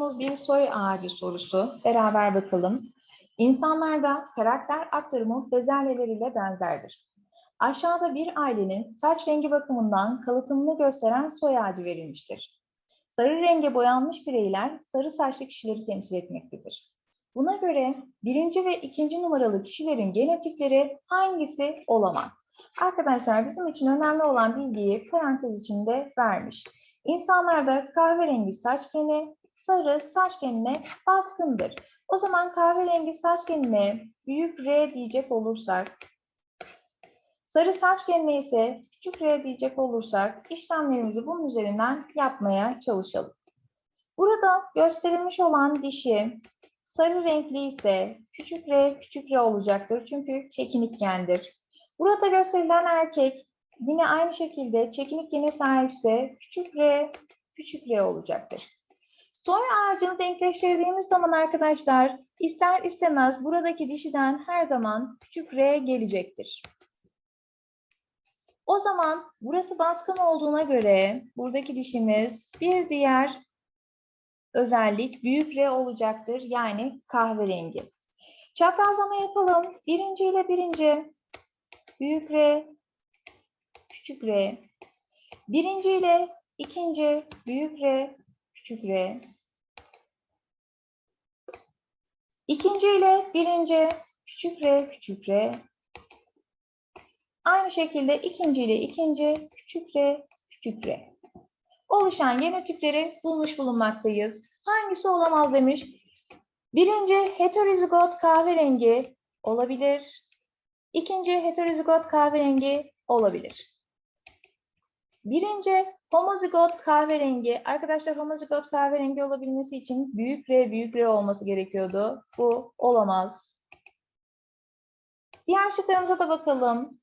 sorumuz bir soy ağacı sorusu. Beraber bakalım. İnsanlarda karakter aktarımı bezelyeleriyle benzerdir. Aşağıda bir ailenin saç rengi bakımından kalıtımını gösteren soy ağacı verilmiştir. Sarı renge boyanmış bireyler sarı saçlı kişileri temsil etmektedir. Buna göre birinci ve ikinci numaralı kişilerin genotipleri hangisi olamaz? Arkadaşlar bizim için önemli olan bilgiyi parantez içinde vermiş. İnsanlarda kahverengi saç geni, sarı saç genine baskındır. O zaman kahverengi saç genine büyük R diyecek olursak, sarı saç genine ise küçük R diyecek olursak işlemlerimizi bunun üzerinden yapmaya çalışalım. Burada gösterilmiş olan dişi sarı renkli ise küçük R küçük R olacaktır çünkü çekinik gendir. Burada gösterilen erkek yine aynı şekilde çekinik gene sahipse küçük r küçük r olacaktır. Soy ağacını denkleştirdiğimiz zaman arkadaşlar ister istemez buradaki dişiden her zaman küçük r gelecektir. O zaman burası baskın olduğuna göre buradaki dişimiz bir diğer özellik büyük r olacaktır yani kahverengi. Çaprazlama yapalım. Birinci ile birinci büyük R, küçük R. Birinci ile ikinci büyük R, küçük R. İkinci ile birinci küçük R, küçük R. Aynı şekilde ikinci ile ikinci küçük R, küçük R. Oluşan genotipleri bulmuş bulunmaktayız. Hangisi olamaz demiş. Birinci heterozigot kahverengi olabilir. İkinci heterozigot kahverengi olabilir. Birinci homozigot kahverengi. Arkadaşlar homozigot kahverengi olabilmesi için büyük R büyük R olması gerekiyordu. Bu olamaz. Diğer şıklarımıza da bakalım.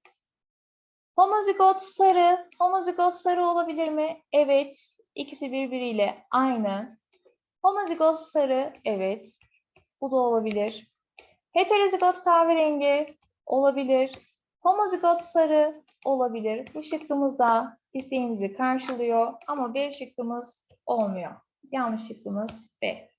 Homozigot sarı. Homozigot sarı olabilir mi? Evet. İkisi birbiriyle aynı. Homozigot sarı. Evet. Bu da olabilir. Heterozigot kahverengi olabilir. Homozigot sarı olabilir. Bu şıkkımız da isteğimizi karşılıyor ama B şıkkımız olmuyor. Yanlış şıkkımız B.